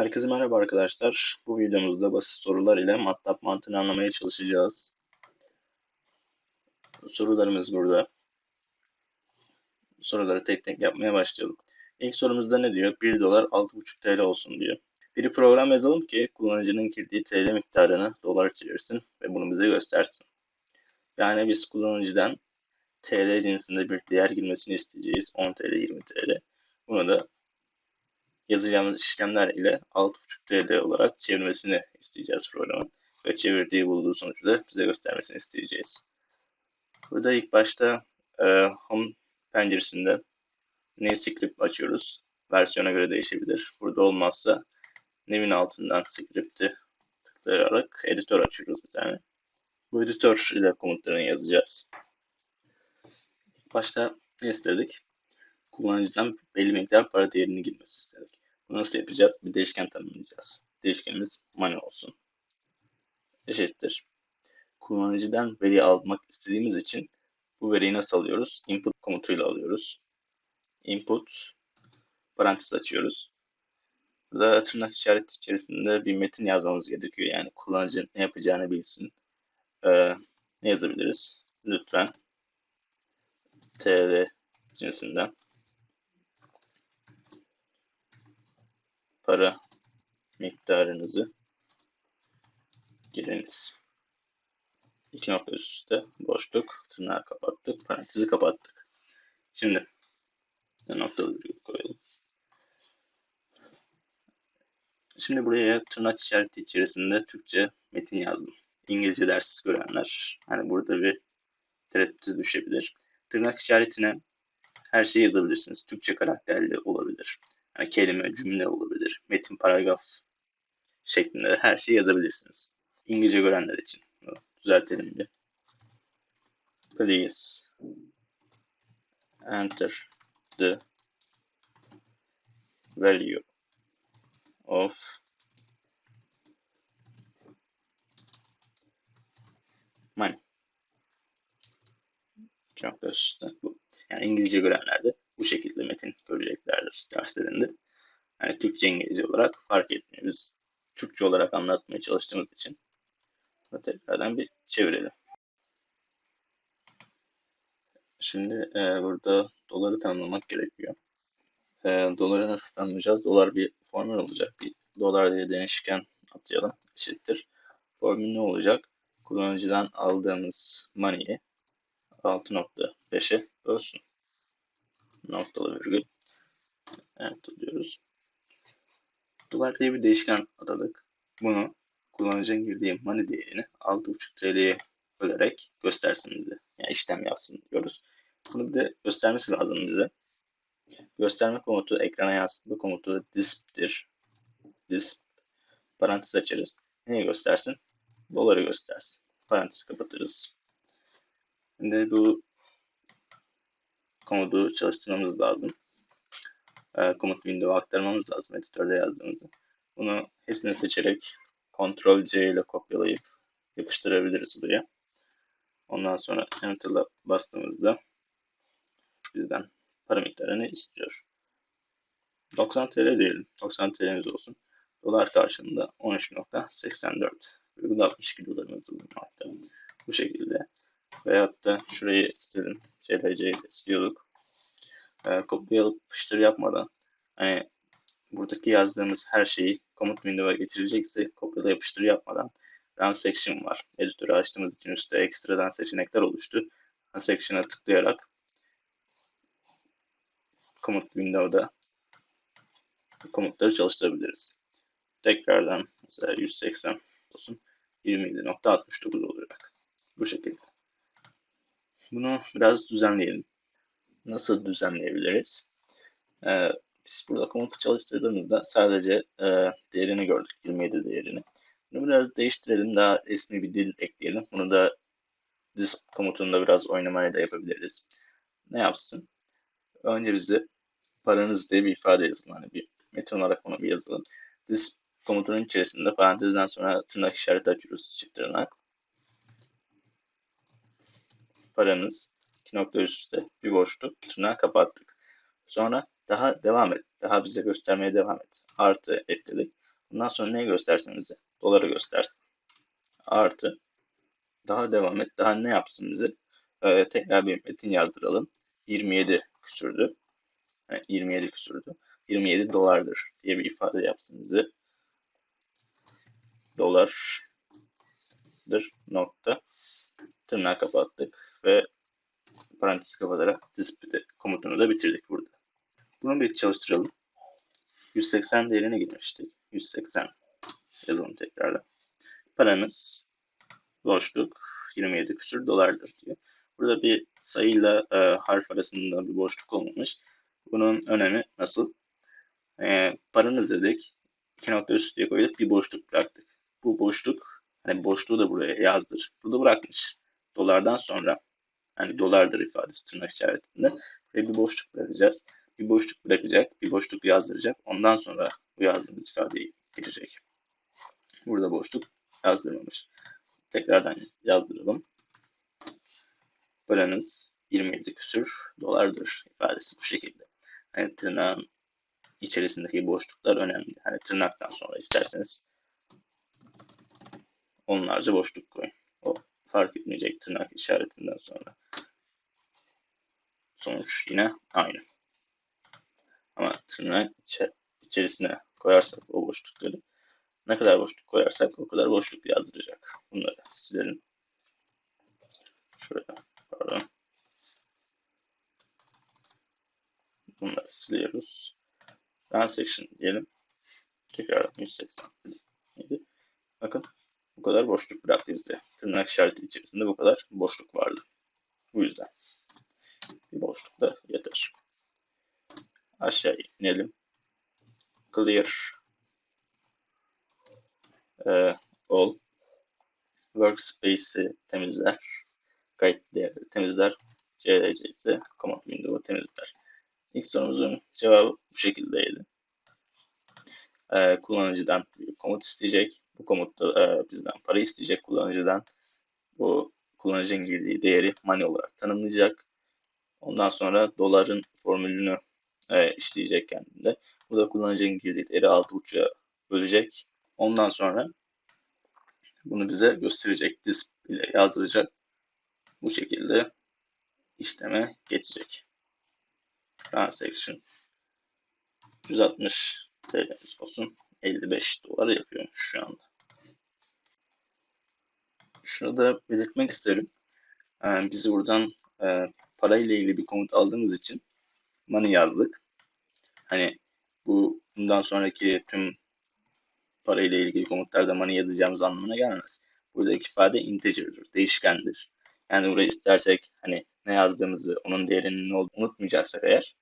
Herkese merhaba arkadaşlar. Bu videomuzda basit sorular ile MATLAB mantığını anlamaya çalışacağız. Sorularımız burada. Soruları tek tek yapmaya başlayalım. İlk sorumuzda ne diyor? 1 dolar 6,5 TL olsun diyor. Bir program yazalım ki kullanıcının girdiği TL miktarını dolar çevirsin ve bunu bize göstersin. Yani biz kullanıcıdan TL cinsinde bir değer girmesini isteyeceğiz. 10 TL, 20 TL. Bunu da yazacağımız işlemler ile 6.5 TL olarak çevirmesini isteyeceğiz programın. Ve çevirdiği bulduğu sonucu da bize göstermesini isteyeceğiz. Burada ilk başta e, Home penceresinde New Script açıyoruz. Versiyona göre değişebilir. Burada olmazsa New'in altından script'i tıklayarak editör açıyoruz bir tane. Bu editör ile komutlarını yazacağız. Başta ne istedik? Kullanıcıdan belli miktar para değerini girmesi istedik. Nasıl yapacağız? Bir değişken tanımlayacağız. Değişkenimiz money olsun. Eşittir. Kullanıcıdan veri almak istediğimiz için bu veriyi nasıl alıyoruz? Input komutuyla alıyoruz. Input parantez açıyoruz. Burada tırnak işareti içerisinde bir metin yazmamız gerekiyor. Yani kullanıcı ne yapacağını bilsin. Ee, ne yazabiliriz? Lütfen TL cinsinden para miktarınızı giriniz. İki nokta üstte boşluk, tırnağı kapattık, parantezi kapattık. Şimdi noktalı virgül koyalım. Şimdi buraya tırnak işareti içerisinde Türkçe metin yazdım. İngilizce ders görenler hani burada bir tereddüte düşebilir. Tırnak işaretine her şeyi yazabilirsiniz. Türkçe karakterli olabilir. Yani kelime, cümle olabilir. Metin, paragraf şeklinde her şeyi yazabilirsiniz. İngilizce görenler için. Düzeltelim bir. Please enter the value of money. Çok da bu. Yani İngilizce görenler de bu şekilde metin göreceklerdir derslerinde. Yani Türkçe İngilizce olarak fark etmiyor. Biz Türkçe olarak anlatmaya çalıştığımız için tekrardan bir çevirelim. Şimdi e, burada doları tanımlamak gerekiyor. E, doları nasıl tanımlayacağız? Dolar bir formül olacak. Bir dolar diye değişken atayalım. Eşittir. Formül ne olacak? Kullanıcıdan aldığımız money'i 6.5'e bölsün noktalı virgül enter diyoruz. Dolar diye bir değişken adadık. Bunu kullanıcının girdiği money değerini 6.5 TL'ye bölerek göstersin bize. Yani işlem yapsın diyoruz. Bunu bir de göstermesi lazım bize. Gösterme komutu ekrana yansıtma komutu disp'tir. Disp parantez açarız. Neyi göstersin? Doları göstersin. Parantez kapatırız. Şimdi bu komutu çalıştırmamız lazım. E, komut window aktarmamız lazım editörde yazdığımızı. Bunu hepsini seçerek Ctrl C ile kopyalayıp yapıştırabiliriz buraya. Ondan sonra Enter'la bastığımızda bizden para miktarını istiyor. 90 TL diyelim. 90 TL'miz olsun. Dolar karşılığında 13.84,62 dolarımız bulunmakta. Bu şekilde Veyahut da şurayı istedim. CLC'yi istiyorduk. E, kopya alıp yapıştır yapmadan hani buradaki yazdığımız her şeyi komut window'a getirecekse kopyala yapıştır yapmadan run section var. Editörü açtığımız için üstte ekstradan seçenekler oluştu. Run section'a tıklayarak komut window'da komutları çalıştırabiliriz. Tekrardan mesela 180 olsun 27.69 olacak. Bu şekilde. Bunu biraz düzenleyelim. Nasıl düzenleyebiliriz? Ee, biz burada komutu çalıştırdığımızda sadece e, değerini gördük. 27 değerini. Bunu biraz değiştirelim. Daha resmi bir dil ekleyelim. Bunu da this komutunda biraz oynamayla da yapabiliriz. Ne yapsın? Önce bize paranız diye bir ifade yazalım. Hani bir metin olarak onu bir yazalım. This komutunun içerisinde parantezden sonra tırnak işareti açıyoruz çift tırnak paramız iki nokta üstte bir boşluk tırnağı kapattık. Sonra daha devam et. Daha bize göstermeye devam et. Artı ekledik. Bundan sonra neyi göstersin bize? Doları göstersin. Artı. Daha devam et. Daha ne yapsın bize? Ee, tekrar bir metin yazdıralım. 27 küsürdü. Yani 27 küsürdü. 27 dolardır diye bir ifade yapsın bize. Dolardır nokta. Tırnağı kapattık ve parantez kapatarak display komutunu da bitirdik burada. Bunu bir çalıştıralım. 180 değerine girmiştik. 180 yazalım tekrardan. Paranız boşluk 27 küsür dolardır diyor. Burada bir sayıyla e, harf arasında bir boşluk olmamış. Bunun önemi nasıl? E, paranız dedik. İki nokta üst diye koyduk. Bir boşluk bıraktık. Bu boşluk hani boşluğu da buraya yazdır. Burada bırakmış. Dolardan sonra hani dolardır ifadesi tırnak işaretinde. Ve bir boşluk bırakacağız. Bir boşluk bırakacak. Bir boşluk yazdıracak. Ondan sonra bu yazdığımız ifadeyi girecek. Burada boşluk yazdırmamış. Tekrardan yazdıralım. Paranız 27 küsür dolardır ifadesi bu şekilde. Yani tırnağın içerisindeki boşluklar önemli. Hani tırnaktan sonra isterseniz onlarca boşluk koyun. O fark etmeyecek tırnak işaretinden sonra. Sonuç yine aynı. Ama tırnak içerisine koyarsak o boşlukları ne kadar boşluk koyarsak o kadar boşluk yazdıracak. Bunları silelim. Şuraya pardon. Bunları siliyoruz. Transaction diyelim. Tekrar 187. Bakın bu kadar boşluk bıraktı bize. Tırnak işareti içerisinde bu kadar boşluk vardı. Bu yüzden bir boşluk da yeter. Aşağı inelim. Clear e, all workspace'i temizler. Kayıt değerleri temizler. CLC ise command window'u temizler. İlk sorumuzun cevabı bu şekildeydi. Ee, kullanıcıdan bir komut isteyecek. Bu komutta e, bizden para isteyecek kullanıcıdan. Bu kullanıcının girdiği değeri money olarak tanımlayacak. Ondan sonra doların formülünü e, işleyecek kendinde. Bu da kullanıcının girdiği değeri 6.5'a bölecek. Ondan sonra bunu bize gösterecek. Disp ile yazdıracak. Bu şekilde işleme geçecek. Transaction 160 TL'miz olsun. 55 dolar yapıyormuş şu anda. Şunu da belirtmek isterim. Yani biz buradan e, parayla ilgili bir komut aldığımız için money yazdık. Hani bu bundan sonraki tüm parayla ilgili komutlarda money yazacağımız anlamına gelmez. Buradaki ifade integer'dır, değişkendir. Yani buraya istersek hani ne yazdığımızı, onun değerinin ne olduğunu unutmayacaksak eğer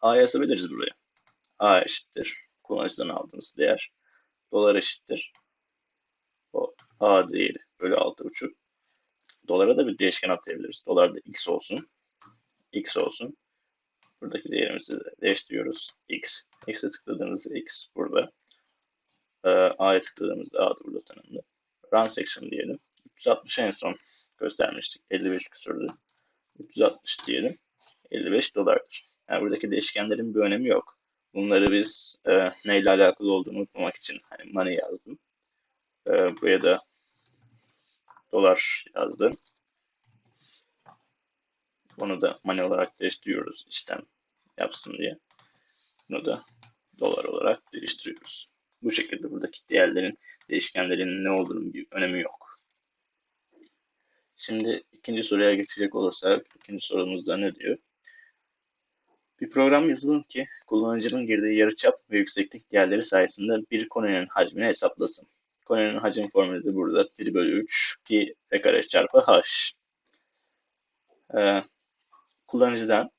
A yazabiliriz buraya. A eşittir. Kullanıcıdan aldığımız değer. Dolar eşittir. O A değeri bölü 6,5. Dolara da bir değişken atayabiliriz. Dolar da X olsun. X olsun. Buradaki değerimizi de değiştiriyoruz. X. X'e tıkladığımızda X burada. Ee, A'ya tıkladığımızda A da burada tanımlı. Run section diyelim. 360 en son göstermiştik. 55 küsürdü. 360 diyelim. 55 dolardır. Yani buradaki değişkenlerin bir önemi yok. Bunları biz e, neyle alakalı olduğunu unutmamak için hani money yazdım. E, buraya da dolar yazdım. Bunu da money olarak değiştiriyoruz işlem yapsın diye. Bunu da dolar olarak değiştiriyoruz. Bu şekilde buradaki değerlerin, değişkenlerin ne olduğunun bir önemi yok. Şimdi ikinci soruya geçecek olursak, ikinci sorumuzda ne diyor? Bir program yazılım ki kullanıcının girdiği yarıçap ve yükseklik değerleri sayesinde bir konunun hacmini hesaplasın. Konunun hacim formülü de burada 1 bölü 3 pi r kare çarpı h. Ee, kullanıcıdan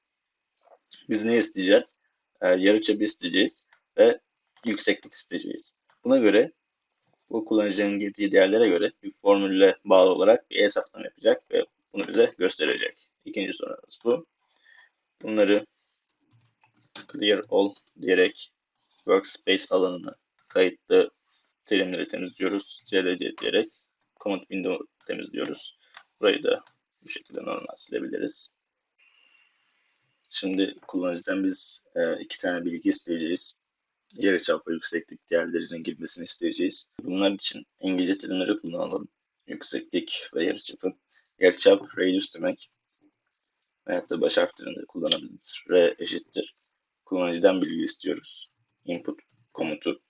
biz ne isteyeceğiz? Ee, yarıçapı isteyeceğiz ve yükseklik isteyeceğiz. Buna göre bu kullanıcının girdiği değerlere göre bir formülle bağlı olarak bir hesaplama yapacak ve bunu bize gösterecek. İkinci sorumuz bu. Bunları clear all diyerek workspace alanını kayıtlı terimleri temizliyoruz. CLC diyerek command window temizliyoruz. Burayı da bu şekilde normal silebiliriz. Şimdi kullanıcıdan biz e, iki tane bilgi isteyeceğiz. yarıçap ve yükseklik değerlerinin girmesini isteyeceğiz. Bunlar için İngilizce terimleri kullanalım. Yükseklik ve yarıçapı. Yarıçap radius demek. Veyahut da baş harflerinde kullanabiliriz. R eşittir. Kullanıcıdan bilgi istiyoruz. Input komutu.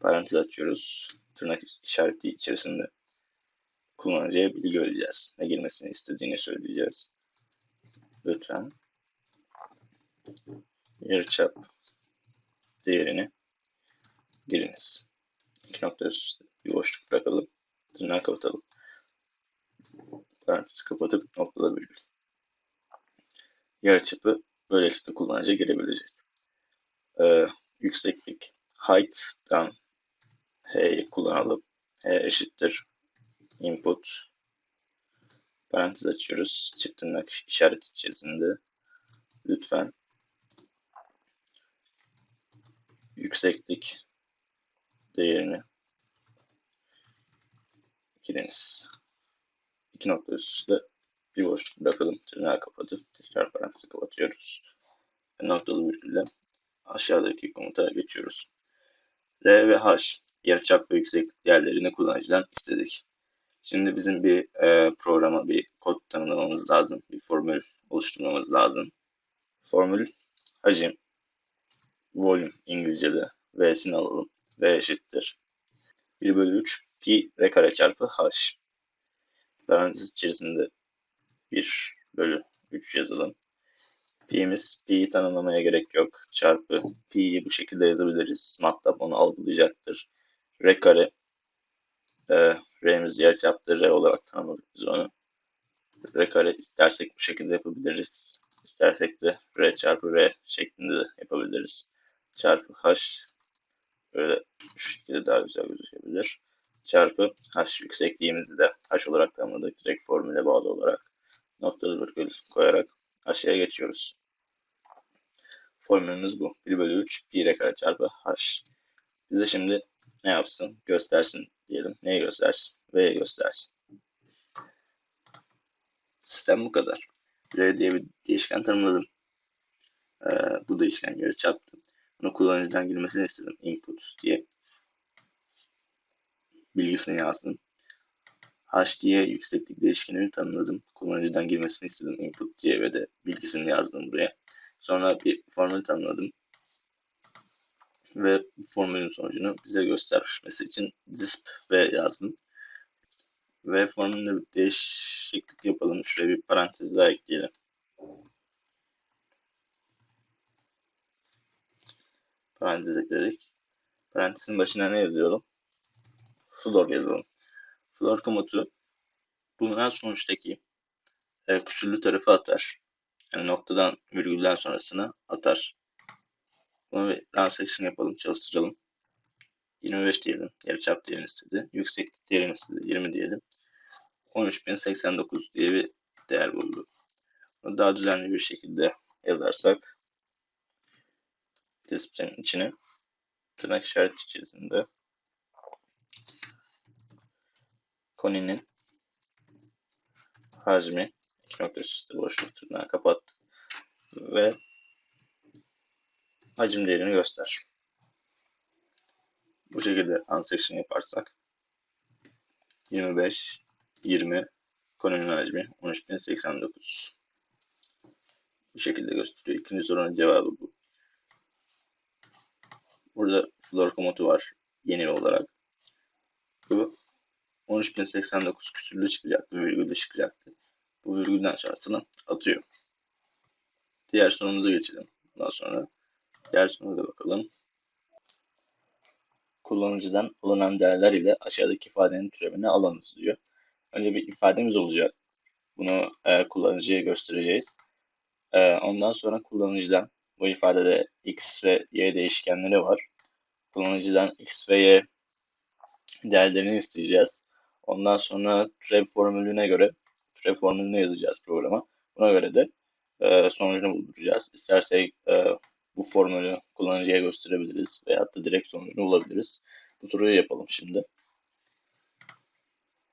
Parantez açıyoruz. Tırnak işareti içerisinde kullanıcıya bilgi vereceğiz. Ne girmesini istediğini söyleyeceğiz. Lütfen yarıçap değerini giriniz. İki nokta üstü bir boşluk bırakalım. Tırnağı kapatalım. Parantezi kapatıp noktada virgül. Yarıçapı böylelikle kullanıcı girebilecek. Ee, yükseklik height'tan H'yi kullanalım. H eşittir input parantez açıyoruz. Çift tırnak işaret içerisinde lütfen yükseklik değerini giriniz. İki nokta üstte bir boşluk bırakalım. Tırnağı kapatıp tekrar parantezi kapatıyoruz. Ve noktalı virgülle aşağıdaki komuta geçiyoruz. R ve H yarıçap ve yükseklik değerlerini kullanıcıdan istedik. Şimdi bizim bir e, programa bir kod tanımlamamız lazım. Bir formül oluşturmamız lazım. Formül hacim volume İngilizce'de V'sini alalım. V eşittir. 1 bölü 3 pi r kare çarpı h. Parantez içerisinde 1 bölü 3 yazalım. Pi'miz, pi'yi tanımlamaya gerek yok. Çarpı pi'yi bu şekilde yazabiliriz. MATLAB onu algılayacaktır. R kare e, R'miz yer çarptı R olarak tanımladık biz onu. R istersek bu şekilde yapabiliriz. İstersek de R çarpı R şeklinde de yapabiliriz. Çarpı H böyle şu şekilde daha güzel gözükebilir. Çarpı H yüksekliğimizi de H olarak tanımladık. Direkt formüle bağlı olarak noktalı virgül koyarak aşağıya geçiyoruz. Formülümüz bu. 1 bölü 3 pi r kare çarpı h. Bize şimdi ne yapsın? Göstersin diyelim. Neyi göstersin? V'ye göstersin. Sistem bu kadar. R diye bir değişken tanımladım. Ee, bu değişken geri çarptım. Bunu kullanıcıdan girmesini istedim. Input diye. Bilgisini yazdım. H diye yükseklik değişkenini tanımladım. Kullanıcıdan girmesini istedim. Input diye ve de bilgisini yazdım buraya. Sonra bir formül tanımladım. Ve formülün sonucunu bize göstermesi için disp v yazdım. Ve formülünde bir değişiklik yapalım. Şuraya bir parantez daha ekleyelim. Parantez ekledik. Parantezin başına ne yazıyorum? Floor yazalım. Floor komutu bulunan sonuçtaki e, küsürlü tarafı atar. Yani noktadan virgülden sonrasını atar. Bunu run section yapalım, çalıştıralım. 25 diyelim. Yarıçap değerini istedi. Yükseklik değerini istedi. 20 diyelim. 13089 diye bir değer buldu. Bunu daha düzenli bir şekilde yazarsak display'in içine tırnak işareti içerisinde koninin hacmi iki nokta üstü boşluk tırnağı kapat ve hacim değerini göster. Bu şekilde unsection yaparsak 25 20 konunun hacmi 13089 bu şekilde gösteriyor. İkinci sorunun cevabı bu. Burada floor komutu var yeni olarak. Bu 13089 küsürlü çıkacaktı, virgüllü çıkacaktı. Bu virgülden sonrasını atıyor. Diğer sorumuza geçelim. Ondan sonra sorumuza bakalım. Kullanıcıdan alınan değerler ile aşağıdaki ifadenin türevini alınız diyor. Önce bir ifademiz olacak. Bunu e, kullanıcıya göstereceğiz. E, ondan sonra kullanıcıdan bu ifadede x ve y değişkenleri var. Kullanıcıdan x ve y değerlerini isteyeceğiz. Ondan sonra türev formülüne göre türev formülünü yazacağız programa. Buna göre de e, sonucunu bulduracağız. İstersek e, bu formülü kullanıcıya gösterebiliriz veya da direkt sonucunu bulabiliriz. Bu soruyu yapalım şimdi.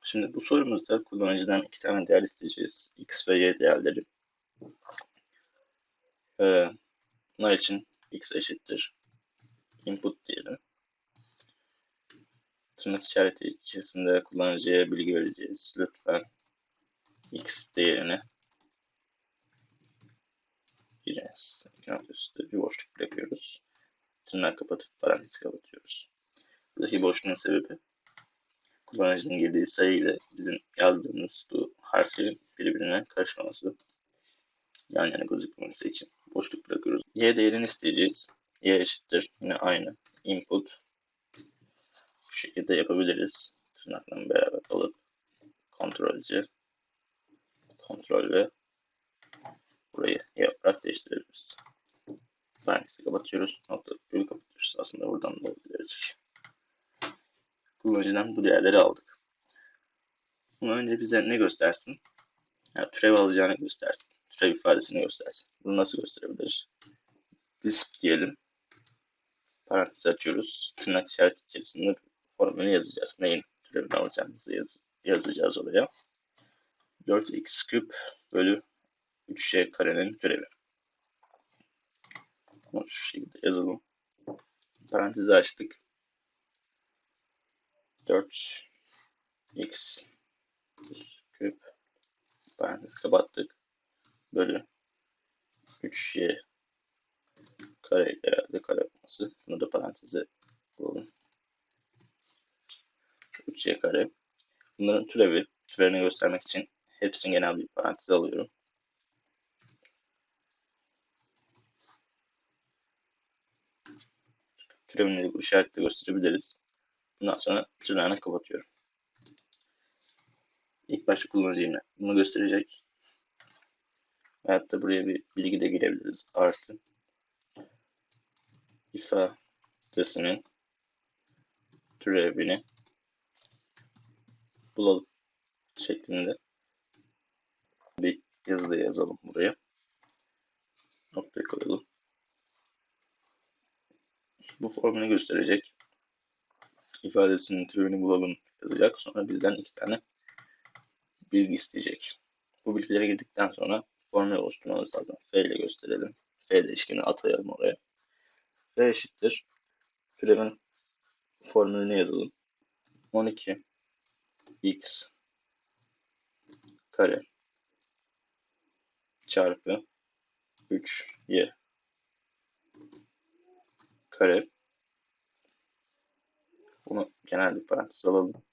Şimdi bu sorumuzda kullanıcıdan iki tane değer isteyeceğiz. X ve Y değerleri. Ee, bunlar için X eşittir input diyelim. Tırnak işareti içerisinde kullanıcıya bilgi vereceğiz. Lütfen x değerini giriniz. İki üstü bir boşluk bırakıyoruz. Tırnak kapatıp parantez kapatıyoruz. Buradaki boşluğun sebebi kullanıcının girdiği sayı ile bizim yazdığımız bu harflerin birbirine karışmaması yan yana gözükmemesi için boşluk bırakıyoruz. Y değerini isteyeceğiz. Y eşittir yine aynı input bu şekilde yapabiliriz. Tırnakla beraber alıp kontrolce kontrol ve burayı yaparak değiştirebiliriz. Parantezi kapatıyoruz. Nokta virgül kapatıyoruz. Aslında buradan da olabilir. Kullanıcıdan bu değerleri aldık. Bunu önce bize ne göstersin? Yani türev alacağını göstersin. Türev ifadesini göstersin. Bunu nasıl gösterebiliriz? Disp diyelim. Parantez açıyoruz. Tırnak işareti içerisinde formülü yazacağız. Neyin türevini alacağımızı yaz yazacağız oraya. 4x küp bölü 3y karenin türevi. Bunu şu şekilde yazalım. Parantezi açtık. 4x küp parantez kapattık. Bölü 3y kare herhalde kare olması. Bunu da paranteze koyalım. 3y kare. Bunların türevi, türevini göstermek için hepsini genel bir parantez alıyorum. Türevini bu işaretle gösterebiliriz. Bundan sonra tırnağını kapatıyorum. İlk başta kullanıcı bunu gösterecek. Veyahut da buraya bir bilgi de girebiliriz. Artı ifadesinin türevini bulalım şeklinde bir yazı da yazalım buraya. Noktayı koyalım. Bu formunu gösterecek. ifadesinin türünü bulalım yazacak. Sonra bizden iki tane bilgi isteyecek. Bu bilgilere girdikten sonra formül oluşturmamız lazım. F ile gösterelim. F değişkeni atayalım oraya. F eşittir. Türevin formülünü yazalım. 12 x kare çarpı 3y kare bunu genel bir parantez alalım.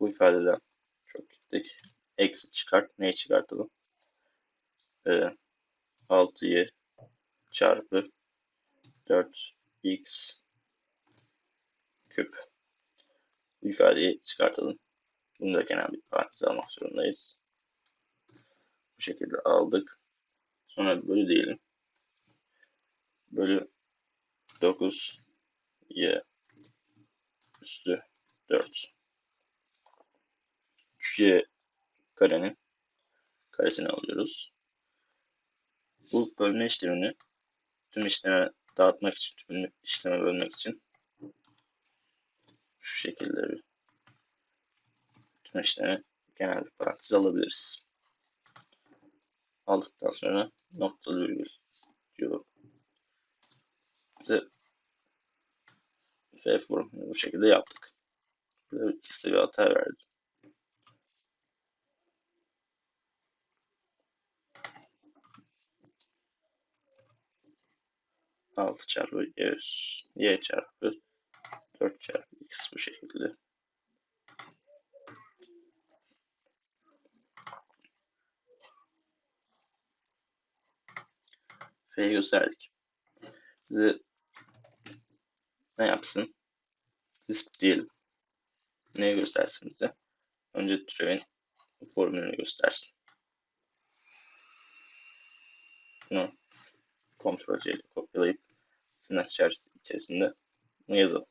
Bu ifadeden çok gittik. Eksi çıkart. Neyi çıkartalım? Ee, 6y çarpı 4x küp. Bu ifadeyi çıkartalım. Bunu da genel bir parantez almak zorundayız. Bu şekilde aldık. Sonra bölü diyelim. Bölü 9 y üstü 4 3y karenin karesini alıyoruz. Bu bölme işlemini tüm işleme dağıtmak için, tüm işleme bölmek için şu şekilde bir tüm işlemi genel bir parantez alabiliriz. Aldıktan sonra noktalı virgül diyor. Bize F formülü bu şekilde yaptık. Burada ikisi bir hata verdi. Altı çarpı y, y çarpı 4 çarpı x bu şekilde. F'yi gösterdik. Bize ne yapsın? Disp diyelim. Neyi göstersin bize? Önce türevin formülünü göstersin. Bunu kontrol C ile kopyalayıp tırnak içerisinde bunu yazalım.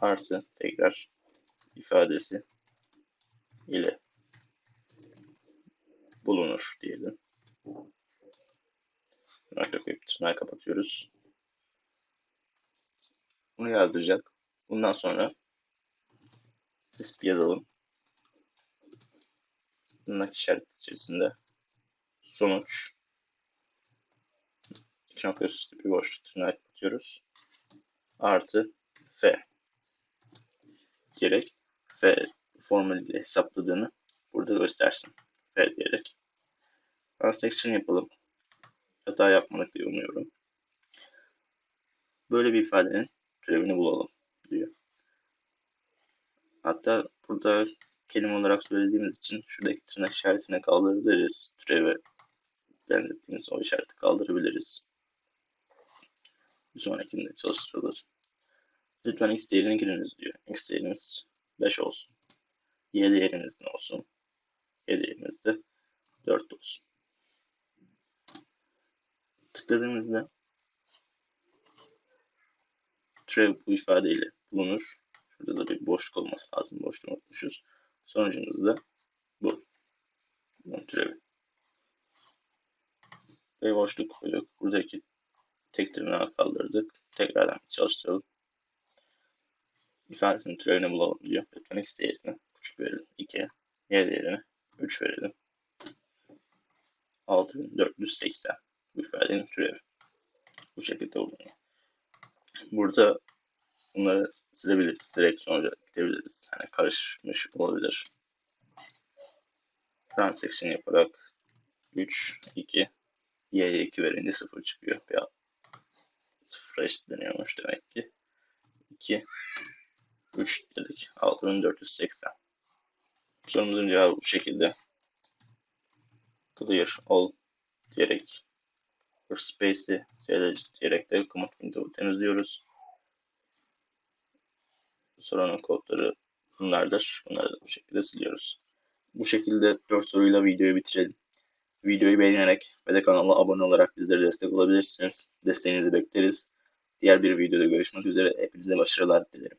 Artı tekrar ifadesi ile bulunur diyelim. Nokta koyup tırnağı kapatıyoruz. Bunu yazdıracak. Bundan sonra disp yazalım. Tırnak işareti içerisinde sonuç İki nokta üst bir boşluk tırnağı kapatıyoruz. Artı F diyerek F formülüyle hesapladığını burada göstersin. F diyerek. Transaction yapalım. Hata yapmadık diye umuyorum. Böyle bir ifadenin türevini bulalım diyor. Hatta burada kelime olarak söylediğimiz için şuradaki tırnak işaretini kaldırabiliriz. Türeve benzettiğimiz o işareti kaldırabiliriz. Bir sonrakinde çalıştırılır. Lütfen x değerini giriniz diyor. x değerimiz 5 olsun. y değerimiz ne olsun? y değerimiz de 4 olsun. Tıkladığımızda türev bu ifadeyle bulunur. Şurada da bir boşluk olması lazım. Boşluğu unutmuşuz. Sonucumuz da bu. Bunun türevi. Ve boşluk koyduk. Buradaki tek tırnağı kaldırdık. Tekrardan çalıştıralım. İfadesinin türevini bulalım diyor. Lütfen x değerini küçük verelim. 2. Y değerini 3 verelim. 6480. Bu ifadenin türevi. Bu şekilde bulunuyor. Burada bunları silebiliriz. Direkt sonuca gidebiliriz. Hani karışmış olabilir. Transaction yaparak 3, 2, y'ye 2 verince 0 çıkıyor. Ya 0'a eşitleniyormuş demek ki. 2, 3 dedik. 6480. Sorumuzun cevabı bu şekilde. Clear all diyerek space'i diyerek de command window'u temizliyoruz. Sorunun kodları bunlardır. Bunları da bu şekilde siliyoruz. Bu şekilde 4 soruyla videoyu bitirelim. Videoyu beğenerek ve de kanala abone olarak bizlere destek olabilirsiniz. Desteğinizi bekleriz. Diğer bir videoda görüşmek üzere. Hepinize başarılar dilerim.